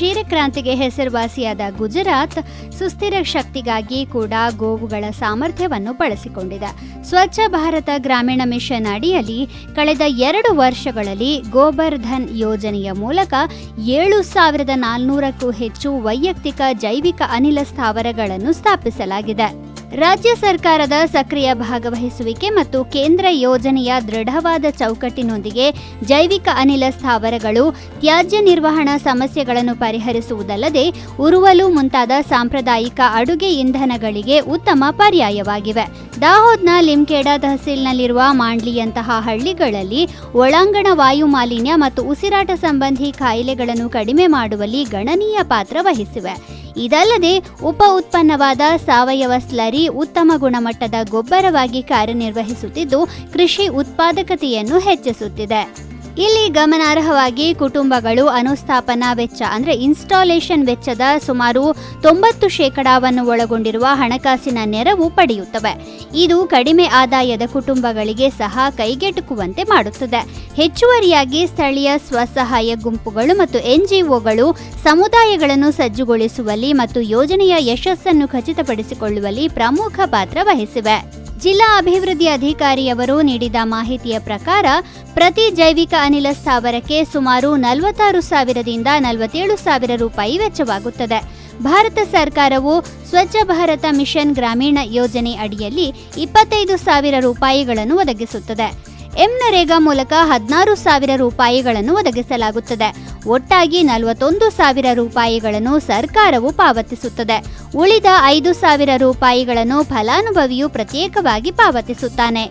ಕ್ರಾಂತಿಗೆ ಹೆಸರುವಾಸಿಯಾದ ಗುಜರಾತ್ ಸುಸ್ಥಿರ ಶಕ್ತಿಗಾಗಿ ಕೂಡ ಗೋವುಗಳ ಸಾಮರ್ಥ್ಯವನ್ನು ಬಳಸಿಕೊಂಡಿದೆ. ಸ್ವಚ್ಛ ಭಾರತ ಗ್ರಾಮೀಣ ಮಿಷನ್ ಅಡಿಯಲ್ಲಿ ಕಳೆದ ಎರಡು ವರ್ಷಗಳಲ್ಲಿ ಗೋಬರ್ ಧನ್ ಯೋಜನೆಯ ಮೂಲಕ ಏಳು ಸಾವಿರದ ನಾಲ್ನೂರಕ್ಕೂ ಹೆಚ್ಚು ವೈಯಕ್ತಿಕ ಜೈವಿಕ ಅನಿಲ ಸ್ಥಾವರಗಳನ್ನು ಸ್ಥಾಪಿಸಲಾಗಿದೆ. ರಾಜ್ಯ ಸರ್ಕಾರದ ಸಕ್ರಿಯ ಭಾಗವಹಿಸುವಿಕೆ ಮತ್ತು ಕೇಂದ್ರ ಯೋಜನೆಯ ದೃಢವಾದ ಚೌಕಟ್ಟಿನೊಂದಿಗೆ ಜೈವಿಕ ಅನಿಲ ಸ್ಥಾವರಗಳು, ತ್ಯಾಜ್ಯ ನಿರ್ವಹಣಾ ಸಮಸ್ಯೆಗಳನ್ನು ಪರಿಹರಿಸುವುದಲ್ಲದೆ ಉರುವಲು ಮುಂತಾದ ಸಾಂಪ್ರದಾಯಿಕ ಅಡುಗೆ ಇಂಧನಗಳಿಗೆ ಉತ್ತಮ ಪರ್ಯಾಯವಾಗಿವೆ. ದಾಹೋದ್ನ ಲಿಮ್ಕೇಡಾ ತಹಸೀಲ್ನಲ್ಲಿರುವ ಮಾಂಡ್ಲಿಯಂತಹ ಹಳ್ಳಿಗಳಲ್ಲಿ ಒಳಾಂಗಣ ವಾಯು ಮಾಲಿನ್ಯ ಮತ್ತು ಉಸಿರಾಟ ಸಂಬಂಧಿ ಕಾಯಿಲೆಗಳನ್ನು ಕಡಿಮೆ ಮಾಡುವಲ್ಲಿ ಗಣನೀಯ ಪಾತ್ರ ವಹಿಸಿವೆ. ಇದಲ್ಲದೆ ಉಪ ಉತ್ಪನ್ನವಾದ ಸಾವಯವ ಸ್ಲರಿ ಉತ್ತಮ ಗುಣಮಟ್ಟದ ಗೊಬ್ಬರವಾಗಿ ಕಾರ್ಯನಿರ್ವಹಿಸುತ್ತಿದ್ದು ಕೃಷಿ ಉತ್ಪಾದಕತೆಯನ್ನು ಹೆಚ್ಚಿಸುತ್ತಿದೆ. ಇಲ್ಲಿ ಗಮನಾರ್ಹವಾಗಿ ಕುಟುಂಬಗಳು ಅನುಸ್ಥಾಪನಾ ವೆಚ್ಚ, ಅಂದರೆ ಇನ್ಸ್ಟಾಲೇಷನ್ ವೆಚ್ಚದ ಸುಮಾರು ತೊಂಬತ್ತು ಶೇಕಡಾವನ್ನು ಒಳಗೊಂಡಿರುವ ಹಣಕಾಸಿನ ನೆರವು ಪಡೆಯುತ್ತವೆ. ಇದು ಕಡಿಮೆ ಆದಾಯದ ಕುಟುಂಬಗಳಿಗೆ ಸಹ ಕೈಗೆಟುಕುವಂತೆ ಮಾಡುತ್ತದೆ. ಹೆಚ್ಚುವರಿಯಾಗಿ ಸ್ಥಳೀಯ ಸ್ವಸಹಾಯ ಗುಂಪುಗಳು ಮತ್ತು ಎನ್ಜಿಒಗಳು ಸಮುದಾಯಗಳನ್ನು ಸಜ್ಜುಗೊಳಿಸುವಲ್ಲಿ ಮತ್ತು ಯೋಜನೆಯ ಯಶಸ್ಸನ್ನು ಖಚಿತಪಡಿಸಿಕೊಳ್ಳುವಲ್ಲಿ ಪ್ರಮುಖ ಪಾತ್ರ ವಹಿಸಿವೆ. ಜಿಲ್ಲಾ ಅಭಿವೃದ್ಧಿ ಅಧಿಕಾರಿಯವರು ನೀಡಿದ ಮಾಹಿತಿಯ ಪ್ರಕಾರ, ಪ್ರತಿ ಜೈವಿಕ ಅನಿಲ ಸ್ಥಾವರಕ್ಕೆ ಸುಮಾರು ನಲವತ್ತಾರು ಸಾವಿರದಿಂದ ನಲವತ್ತೇಳು ಸಾವಿರ ರೂಪಾಯಿ ವೆಚ್ಚವಾಗುತ್ತದೆ. ಭಾರತ ಸರ್ಕಾರವು ಸ್ವಚ್ಛ ಭಾರತ ಮಿಷನ್ ಗ್ರಾಮೀಣ ಯೋಜನೆ ಅಡಿಯಲ್ಲಿ ಇಪ್ಪತ್ತೈದು ಸಾವಿರ ರೂಪಾಯಿಗಳನ್ನು ಒದಗಿಸುತ್ತದೆ. ಎಂ ನರೇಗಾ ಮೂಲಕ ಹದಿನಾರು ಸಾವಿರ ರೂಪಾಯಿಗಳನ್ನು ಒದಗಿಸಲಾಗುತ್ತದೆ. ಒಟ್ಟಾಗಿ ನಲವತ್ತೊಂದು ಸಾವಿರ ರೂಪಾಯಿಗಳನ್ನು ಸರ್ಕಾರವು ಪಾವತಿಸುತ್ತದೆ. ಉಳಿದ ಐದು ಸಾವಿರ ರೂಪಾಯಿಗಳನ್ನು ಫಲಾನುಭವಿಯು ಪ್ರತ್ಯೇಕವಾಗಿ ಪಾವತಿಸುತ್ತಾನೆ.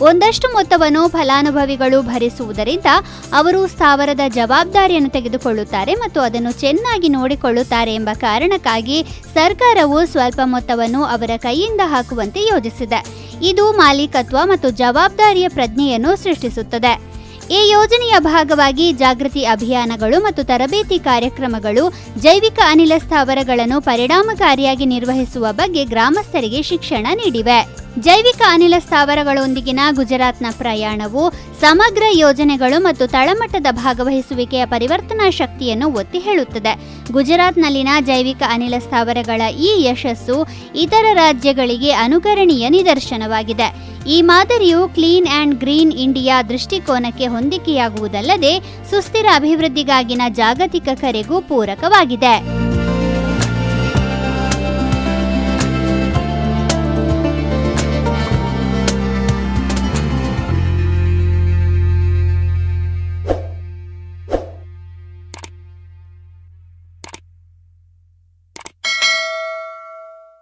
ಒಂದಷ್ಟು ಮೊತ್ತವನ್ನು ಫಲಾನುಭವಿಗಳು ಭರಿಸುವುದರಿಂದ ಅವರು ಸ್ಥಾವರದ ಜವಾಬ್ದಾರಿಯನ್ನು ತೆಗೆದುಕೊಳ್ಳುತ್ತಾರೆ ಮತ್ತು ಅದನ್ನು ಚೆನ್ನಾಗಿ ನೋಡಿಕೊಳ್ಳುತ್ತಾರೆ ಎಂಬ ಕಾರಣಕ್ಕಾಗಿ ಸರ್ಕಾರವು ಸ್ವಲ್ಪ ಮೊತ್ತವನ್ನು ಅವರ ಕೈಯಿಂದ ಹಾಕುವಂತೆ ಯೋಜಿಸಿದೆ. ಇದು ಮಾಲೀಕತ್ವ ಮತ್ತು ಜವಾಬ್ದಾರಿಯ ಪ್ರಜ್ಞೆಯನ್ನು ಸೃಷ್ಟಿಸುತ್ತದೆ. ಈ ಯೋಜನೆಯ ಭಾಗವಾಗಿ ಜಾಗೃತಿ ಅಭಿಯಾನಗಳು ಮತ್ತು ತರಬೇತಿ ಕಾರ್ಯಕ್ರಮಗಳು ಜೈವಿಕ ಅನಿಲ ಸ್ಥಾವರಗಳನ್ನು ಪರಿಣಾಮಕಾರಿಯಾಗಿ ನಿರ್ವಹಿಸುವ ಬಗ್ಗೆ ಗ್ರಾಮಸ್ಥರಿಗೆ ಶಿಕ್ಷಣ ನೀಡಿವೆ. ಜೈವಿಕ ಅನಿಲ ಸ್ಥಾವರಗಳೊಂದಿಗಿನ ಗುಜರಾತ್ನ ಪ್ರಯಾಣವು ಸಮಗ್ರ ಯೋಜನೆಗಳು ಮತ್ತು ತಳಮಟ್ಟದ ಭಾಗವಹಿಸುವಿಕೆಯ ಪರಿವರ್ತನಾ ಶಕ್ತಿಯನ್ನು ಒತ್ತಿ ಹೇಳುತ್ತದೆ. ಗುಜರಾತ್ನಲ್ಲಿನ ಜೈವಿಕ ಅನಿಲ ಸ್ಥಾವರಗಳ ಈ ಯಶಸ್ಸು ಇತರ ರಾಜ್ಯಗಳಿಗೆ ಅನುಕರಣೀಯ ನಿದರ್ಶನವಾಗಿದೆ. ಈ ಮಾದರಿಯು ಕ್ಲೀನ್ ಆ್ಯಂಡ್ ಗ್ರೀನ್ ಇಂಡಿಯಾ ದೃಷ್ಟಿಕೋನಕ್ಕೆ ಹೊಂದಿಕೆಯಾಗುವುದಲ್ಲದೆ ಸುಸ್ಥಿರ ಅಭಿವೃದ್ಧಿಗಾಗಿನ ಜಾಗತಿಕ ಕರೆಗೂ ಪೂರಕವಾಗಿದೆ.